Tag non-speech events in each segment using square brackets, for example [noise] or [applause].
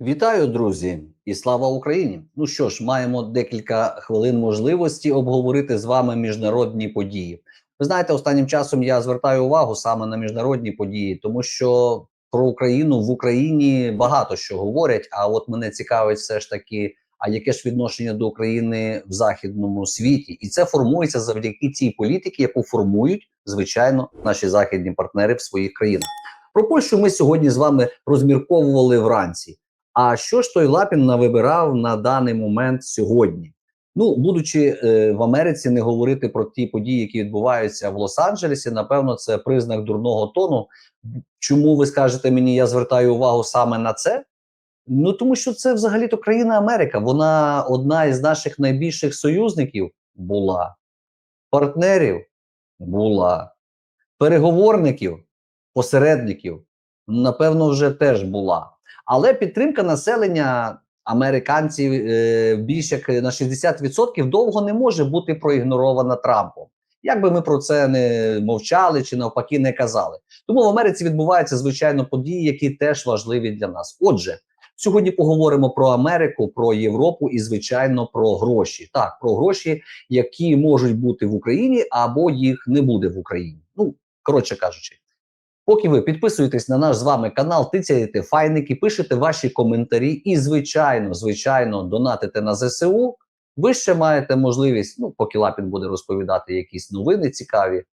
Вітаю, друзі, і слава Україні! Ну що ж, маємо декілька хвилин можливості обговорити з вами міжнародні події. Ви знаєте, останнім часом я звертаю увагу саме на міжнародні події, тому що про Україну в Україні багато що говорять. А от мене цікавить все ж таки, а яке ж відношення до України в західному світі, і це формується завдяки цій політиці, яку формують звичайно наші західні партнери в своїх країнах. Про Польщу ми сьогодні з вами розмірковували вранці. А що ж той Лапін навибирав на даний момент сьогодні? Ну, будучи е, в Америці, не говорити про ті події, які відбуваються в Лос-Анджелесі, напевно, це признак дурного тону. Чому ви скажете мені, я звертаю увагу саме на це? Ну тому що це взагалі-то країна Америка. Вона одна із наших найбільших союзників була, партнерів була, переговорників, посередників, напевно, вже теж була. Але підтримка населення американців е, більш як на 60% довго не може бути проігнорована Трампом. Як би ми про це не мовчали чи навпаки не казали. Тому в Америці відбуваються звичайно події, які теж важливі для нас. Отже, сьогодні поговоримо про Америку, про Європу і, звичайно, про гроші. Так, про гроші, які можуть бути в Україні або їх не буде в Україні. Ну коротше кажучи. Поки ви підписуєтесь на наш з вами канал, тицяєте файники, пишете ваші коментарі і, звичайно, звичайно, донатите на ЗСУ. Ви ще маєте можливість, ну, поки Лапін буде розповідати якісь новини цікаві,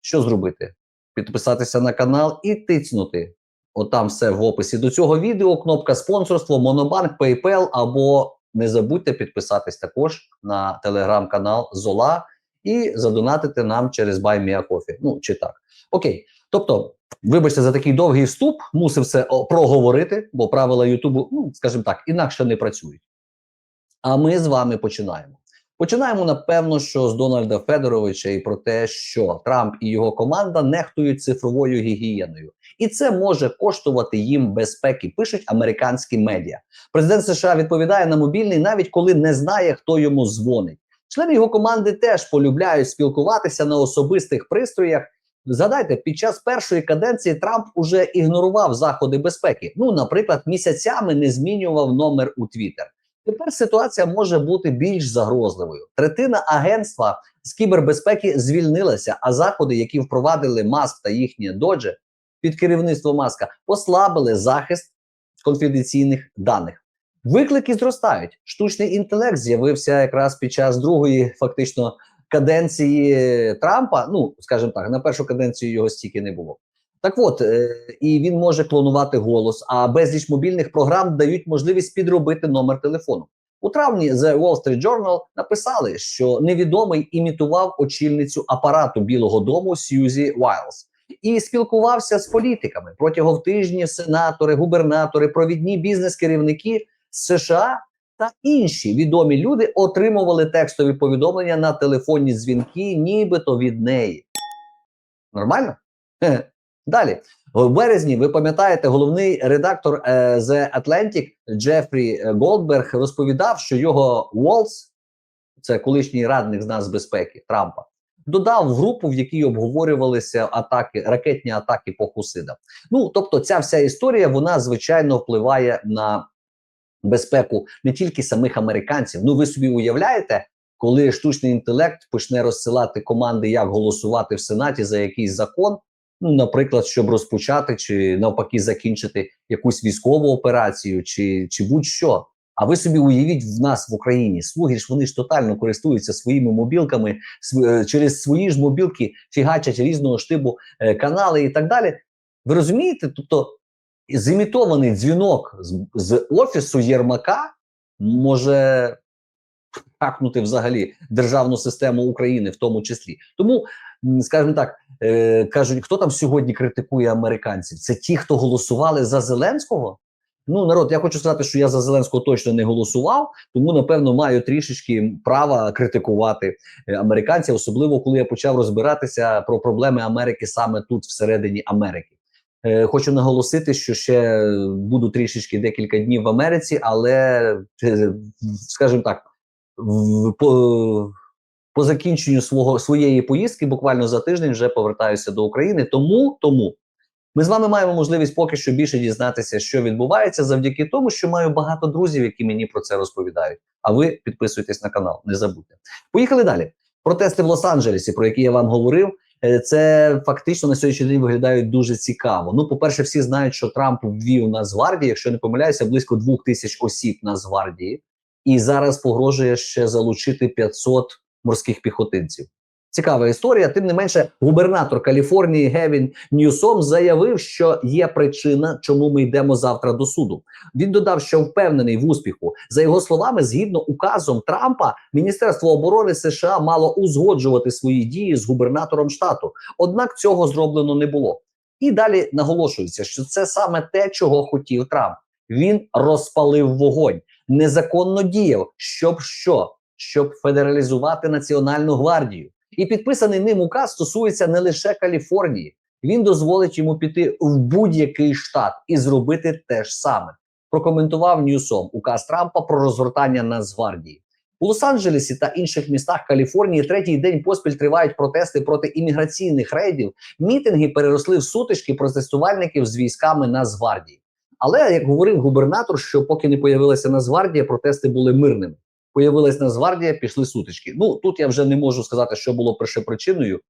що зробити? Підписатися на канал і тицнути. Отам все в описі до цього відео. Кнопка спонсорство, Монобанк, PayPal, або не забудьте підписатись також на телеграм-канал Зола і задонатити нам через BuyMeACoffee. Ну, чи так. Окей. Тобто, вибачте за такий довгий вступ, мусив це проговорити, бо правила Ютубу, ну скажімо так, інакше не працюють. А ми з вами починаємо. Починаємо, напевно, що з Дональда Федоровича і про те, що Трамп і його команда нехтують цифровою гігієною, і це може коштувати їм безпеки. Пишуть американські медіа. Президент США відповідає на мобільний, навіть коли не знає, хто йому дзвонить. Члени його команди теж полюбляють спілкуватися на особистих пристроях. Згадайте, під час першої каденції Трамп уже ігнорував заходи безпеки. Ну, наприклад, місяцями не змінював номер у Твіттер. Тепер ситуація може бути більш загрозливою. Третина агентства з кібербезпеки звільнилася, а заходи, які впровадили Маск та їхні доджі під керівництвом Маска, послабили захист конфіденційних даних. Виклики зростають. Штучний інтелект з'явився якраз під час другої, фактично каденції Трампа, ну скажімо так, на першу каденцію його стільки не було. Так от е, і він може клонувати голос, а безліч мобільних програм дають можливість підробити номер телефону. У травні The Wall Street Journal написали, що невідомий імітував очільницю апарату Білого Дому Сьюзі Вайлз і спілкувався з політиками протягом тижні. Сенатори, губернатори, провідні бізнес-керівники США та інші відомі люди отримували текстові повідомлення на телефонні дзвінки, нібито від неї. Нормально? Далі, в березні, ви пам'ятаєте, головний редактор е, The Atlantic Джефрі Голдберг розповідав, що його Уолс, це колишній радник з нацбезпеки Трампа, додав групу, в якій обговорювалися атаки, ракетні атаки по Хусидам. Ну тобто, ця вся історія вона звичайно впливає на безпеку не тільки самих американців. Ну ви собі уявляєте, коли штучний інтелект почне розсилати команди, як голосувати в сенаті за якийсь закон. Ну, наприклад, щоб розпочати чи навпаки закінчити якусь військову операцію, чи чи будь-що. А ви собі уявіть в нас в Україні слуги ж вони ж тотально користуються своїми мобілками, св через свої ж мобілки фігачать різного штибу е, канали і так далі. Ви розумієте? Тобто зімітований дзвінок з, з офісу Єрмака може хакнути взагалі державну систему України, в тому числі. Тому, скажімо так, е, кажуть, хто там сьогодні критикує американців? Це ті, хто голосували за Зеленського. Ну, народ, я хочу сказати, що я за Зеленського точно не голосував, тому напевно маю трішечки права критикувати е, американців, особливо коли я почав розбиратися про проблеми Америки саме тут, всередині Америки. Е, хочу наголосити, що ще буду трішечки декілька днів в Америці, але е, скажімо так, по, по закінченню свого своєї поїздки, буквально за тиждень, вже повертаюся до України. Тому тому Ми з вами маємо можливість поки що більше дізнатися, що відбувається, завдяки тому, що маю багато друзів, які мені про це розповідають. А ви підписуйтесь на канал, не забудьте. Поїхали далі. Протести в Лос-Анджелесі, про які я вам говорив, це фактично на сьогоднішній день виглядають дуже цікаво. Ну, по-перше, всі знають, що Трамп ввів Нацгвардії, якщо не помиляюся, близько двох тисяч осіб Нацгвардії, і зараз погрожує ще залучити 500 морських піхотинців. Цікава історія. Тим не менше, губернатор Каліфорнії Гевін Ньюсом заявив, що є причина, чому ми йдемо завтра до суду. Він додав, що впевнений в успіху. За його словами, згідно указом Трампа, Міністерство оборони США мало узгоджувати свої дії з губернатором штату. Однак цього зроблено не було. І далі наголошується, що це саме те, чого хотів Трамп. Він розпалив вогонь, незаконно діяв, щоб що? Щоб федералізувати Національну гвардію. І підписаний ним указ стосується не лише Каліфорнії. Він дозволить йому піти в будь-який штат і зробити те ж саме. Прокоментував Ньюсом указ Трампа про розгортання Нацгвардії. У Лос-Анджелесі та інших містах Каліфорнії третій день поспіль тривають протести проти імміграційних рейдів. Мітинги переросли в сутички протестувальників з військами Нацгвардії. Але як говорив губернатор, що поки не появилася Нацгвардія, протести були мирними. Появилась Нацгвардія, пішли сутички. Ну тут я вже не можу сказати, що було першопричиною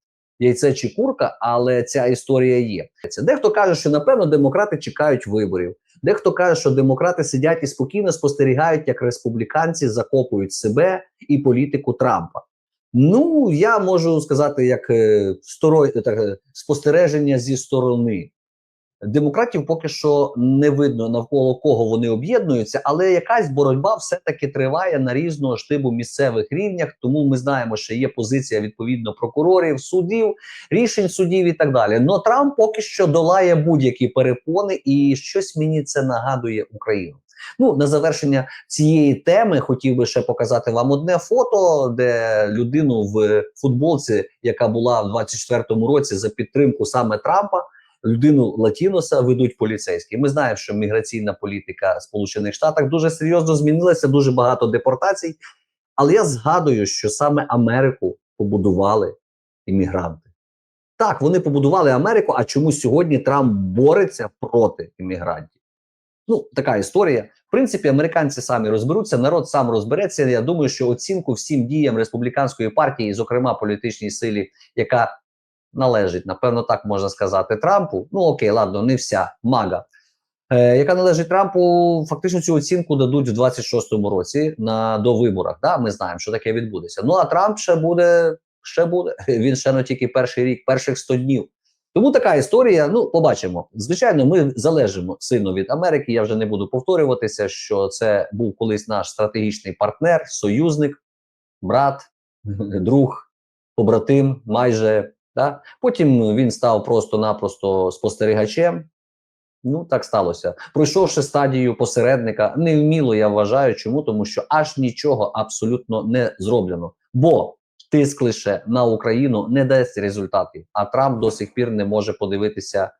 яйце чи курка, але ця історія є. Дехто каже, що напевно демократи чекають виборів. Дехто каже, що демократи сидять і спокійно спостерігають, як республіканці закопують себе і політику Трампа. Ну я можу сказати, як е, так, е, спостереження зі сторони. Демократів поки що не видно навколо кого вони об'єднуються, але якась боротьба все-таки триває на різного штибу місцевих рівнях. Тому ми знаємо, що є позиція відповідно прокурорів, судів, рішень судів і так далі. Но Трамп поки що долає будь-які перепони, і щось мені це нагадує Україну. Ну на завершення цієї теми хотів би ще показати вам одне фото, де людину в футболці, яка була в 24-му році за підтримку саме Трампа людину Латіноса ведуть поліцейські. Ми знаємо, що міграційна політика Сполучених Штатів дуже серйозно змінилася, дуже багато депортацій. Але я згадую, що саме Америку побудували іммігранти. Так, вони побудували Америку, а чому сьогодні Трамп бореться проти іммігрантів? Ну, така історія. В принципі, американці самі розберуться, народ сам розбереться. Я думаю, що оцінку всім діям республіканської партії, зокрема політичній силі, яка належить, напевно, так можна сказати, Трампу. Ну окей, ладно, не вся мага, е, яка належить Трампу, фактично цю оцінку дадуть в 26-му році на до виборах. Да, Ми знаємо, що таке відбудеться. Ну а Трамп ще буде, ще буде. [laughs] Він ще не тільки перший рік, перших 100 днів. Тому така історія. Ну, побачимо. Звичайно, ми залежимо сильно від Америки. Я вже не буду повторюватися, що це був колись наш стратегічний партнер, союзник, брат, [laughs] друг, побратим, майже Да? Потім він став просто-напросто спостерігачем. Ну, так сталося. Пройшовши стадію посередника, невміло я вважаю, чому? Тому що аж нічого абсолютно не зроблено. Бо тиск лише на Україну не дасть результатів. А Трамп до сих пір не може подивитися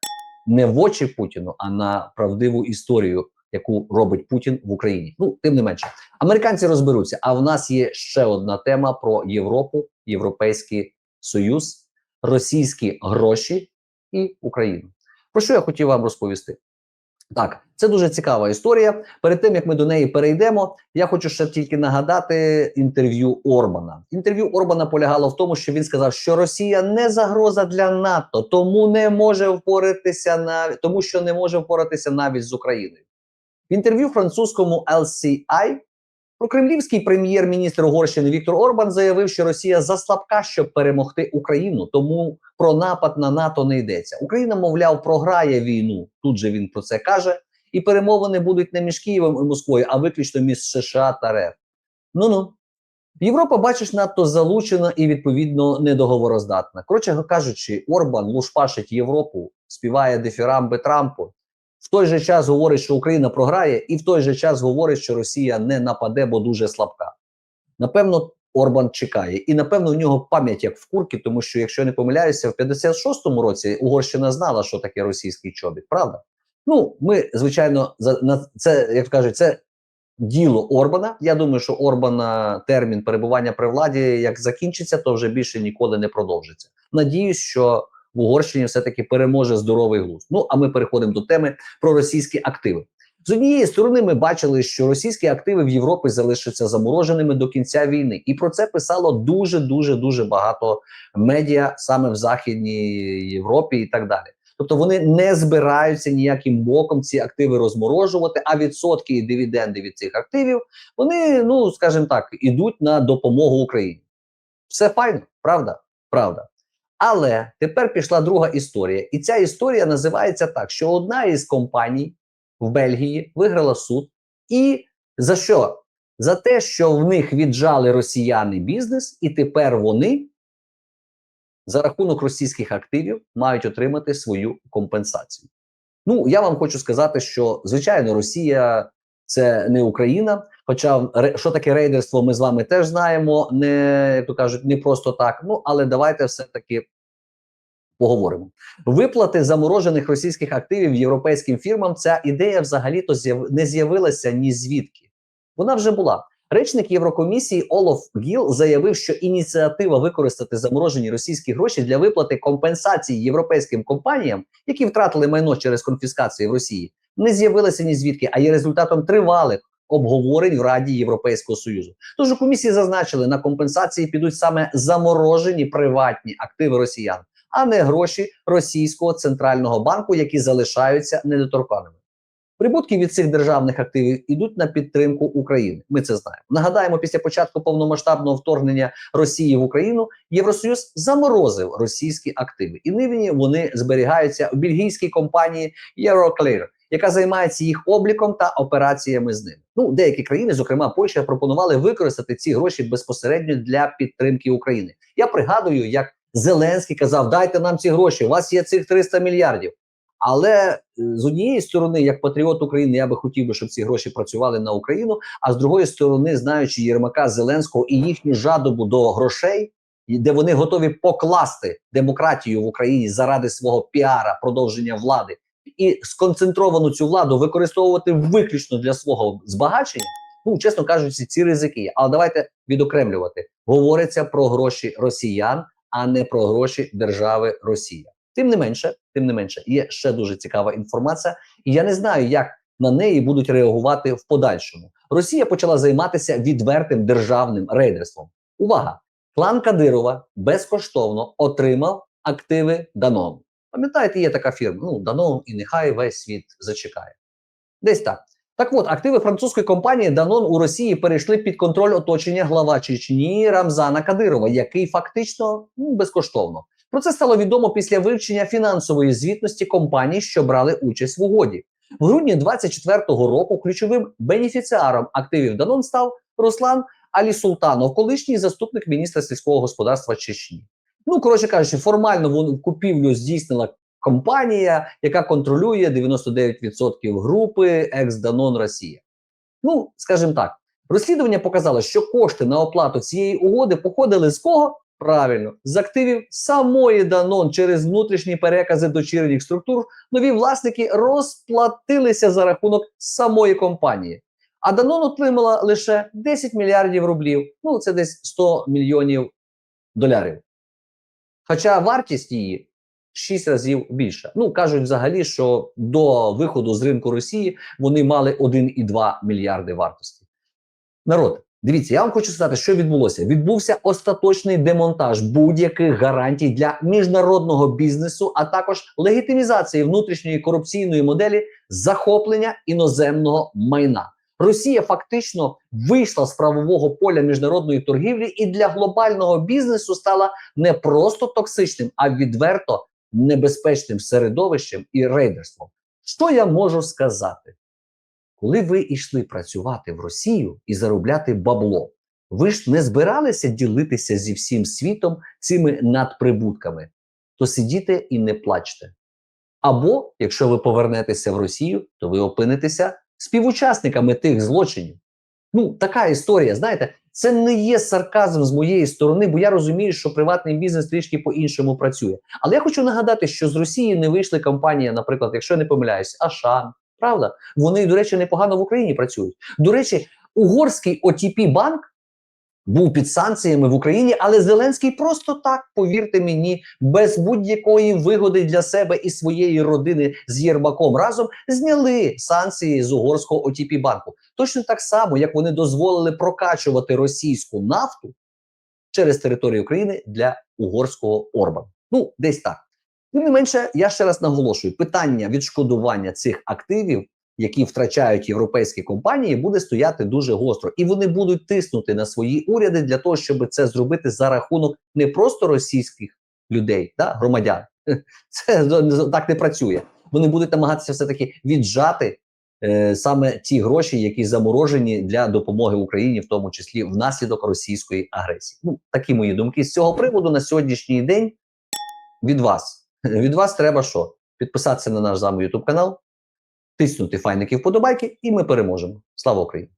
не в очі Путіну, а на правдиву історію, яку робить Путін в Україні. Ну, тим не менше, американці розберуться. А в нас є ще одна тема про Європу, Європейський Союз російські гроші і Україну. Про що я хотів вам розповісти? Так, це дуже цікава історія. Перед тим як ми до неї перейдемо, я хочу ще тільки нагадати інтерв'ю Орбана. Інтерв'ю Орбана полягало в тому, що він сказав, що Росія не загроза для НАТО, тому не може впоратися навіть тому, що не може впоратися навіть з Україною. В інтерв'ю французькому LCI Прокремлівський прем'єр-міністр Угорщини Віктор Орбан заявив, що Росія заслабка, щоб перемогти Україну, тому про напад на НАТО не йдеться. Україна, мовляв, програє війну. Тут же він про це каже, і перемовини будуть не між Києвом і Москвою, а виключно між США та РФ. Ну ну Європа, бачиш, надто залучена і відповідно недоговороздатна. Коротше кажучи, Орбан лушпашить Європу, співає дефірамби Трампу той же час говорить, що Україна програє, і в той же час говорить, що Росія не нападе, бо дуже слабка. Напевно, Орбан чекає, і напевно в нього пам'ять як в курки, тому що, якщо не помиляюся, в 56-му році Угорщина знала, що таке російський чобіт. Правда? Ну, ми, звичайно, за на це як кажуть, це діло Орбана. Я думаю, що Орбана термін перебування при владі як закінчиться, то вже більше ніколи не продовжиться. Надіюсь, що в Угорщині все-таки переможе здоровий глузд. Ну а ми переходимо до теми про російські активи. З однієї сторони, ми бачили, що російські активи в Європі залишаться замороженими до кінця війни, і про це писало дуже дуже дуже багато медіа саме в Західній Європі і так далі. Тобто вони не збираються ніяким боком ці активи розморожувати, а відсотки і дивіденди від цих активів вони, ну скажімо так, ідуть на допомогу Україні. Все файно, правда? Правда. Але тепер пішла друга історія, і ця історія називається так: що одна із компаній в Бельгії виграла суд, і за що? За те, що в них віджали росіяни бізнес, і тепер вони за рахунок російських активів мають отримати свою компенсацію. Ну я вам хочу сказати, що звичайно Росія це не Україна. Хоча ре- що таке рейдерство, ми з вами теж знаємо, не як то кажуть, не просто так. Ну але давайте все таки поговоримо. Виплати заморожених російських активів європейським фірмам. Ця ідея взагалі то не з'явилася ні звідки. Вона вже була. Речник Єврокомісії Олаф Гіл заявив, що ініціатива використати заморожені російські гроші для виплати компенсації європейським компаніям, які втратили майно через конфіскацію в Росії, не з'явилася ні звідки, а є результатом тривалих обговорень в Раді Європейського Союзу. Тож у комісії зазначили, на компенсації підуть саме заморожені приватні активи росіян, а не гроші російського центрального банку, які залишаються недоторканими. Прибутки від цих державних активів ідуть на підтримку України. Ми це знаємо. Нагадаємо, після початку повномасштабного вторгнення Росії в Україну Євросоюз заморозив російські активи, і нині вони зберігаються у бельгійській компанії Euroclear, яка займається їх обліком та операціями з ними. Ну, деякі країни, зокрема Польща, пропонували використати ці гроші безпосередньо для підтримки України. Я пригадую, як Зеленський казав: Дайте нам ці гроші. У вас є цих 300 мільярдів. Але е, з однієї сторони, як патріот України, я би хотів би, щоб ці гроші працювали на Україну. А з другої сторони, знаючи Єрмака Зеленського і їхню жадобу до грошей, де вони готові покласти демократію в Україні заради свого піара, продовження влади, і сконцентровану цю владу використовувати виключно для свого збагачення. Ну, чесно кажучи, ці ризики є. Але давайте відокремлювати. Говориться про гроші росіян, а не про гроші держави Росія. Тим не менше, тим не менше, є ще дуже цікава інформація, і я не знаю, як на неї будуть реагувати в подальшому. Росія почала займатися відвертим державним рейдерством. Увага! Клан Кадирова безкоштовно отримав активи Данон. Пам'ятаєте, є така фірма. Ну, Данон, і нехай весь світ зачекає. Десь так. Так от, активи французької компанії Данон у Росії перейшли під контроль оточення глава Чечні Рамзана Кадирова, який фактично ну, безкоштовно. Про це стало відомо після вивчення фінансової звітності компаній, що брали участь в угоді. В грудні 24-го року ключовим бенефіціаром активів Данон став Руслан Алі Султанов, колишній заступник міністра сільського господарства Чечні. Ну, коротше кажучи, формально купівлю здійснила компанія, яка контролює 99% групи екс-Данон Росія. Ну, скажімо так, розслідування показало, що кошти на оплату цієї угоди походили з кого? Правильно, з активів самої Данон через внутрішні перекази дочірніх структур нові власники розплатилися за рахунок самої компанії. А Данон отримала лише 10 мільярдів рублів. Ну, це десь 100 мільйонів долярів. Хоча вартість її 6 разів більша. Ну кажуть взагалі, що до виходу з ринку Росії вони мали 1,2 мільярди вартості. Народ, дивіться, я вам хочу сказати, що відбулося. Відбувся остаточний демонтаж будь-яких гарантій для міжнародного бізнесу, а також легітимізації внутрішньої корупційної моделі захоплення іноземного майна. Росія фактично вийшла з правового поля міжнародної торгівлі і для глобального бізнесу стала не просто токсичним, а відверто небезпечним середовищем і рейдерством. Що я можу сказати? Коли ви йшли працювати в Росію і заробляти бабло, ви ж не збиралися ділитися зі всім світом цими надприбутками, то сидіте і не плачте. Або, якщо ви повернетеся в Росію, то ви опинитеся співучасниками тих злочинів. Ну, така історія, знаєте, це не є сарказм з моєї сторони, бо я розумію, що приватний бізнес трішки по-іншому працює. Але я хочу нагадати, що з Росії не вийшли компанії, наприклад, якщо я не помиляюсь, Ашан. Правда? Вони, до речі, непогано в Україні працюють. До речі, угорський отп банк був під санкціями в Україні, але Зеленський просто так, повірте мені, без будь-якої вигоди для себе і своєї родини з Єрмаком разом зняли санкції з угорського ОТП банку. Точно так само, як вони дозволили прокачувати російську нафту через територію України для угорського Орбану. Ну, десь так. Тим не менше, я ще раз наголошую: питання відшкодування цих активів, які втрачають європейські компанії, буде стояти дуже гостро, і вони будуть тиснути на свої уряди для того, щоб це зробити за рахунок не просто російських людей, да, громадян. [laughs] Це так не працює. Вони будуть намагатися все таки віджати е, саме ті гроші, які заморожені для допомоги Україні, в тому числі внаслідок російської агресії. Ну такі мої думки з цього приводу на сьогоднішній день від вас. Від вас треба що? Підписатися на наш з вами YouTube канал, тиснути файники вподобайки, і ми переможемо. Слава Україні!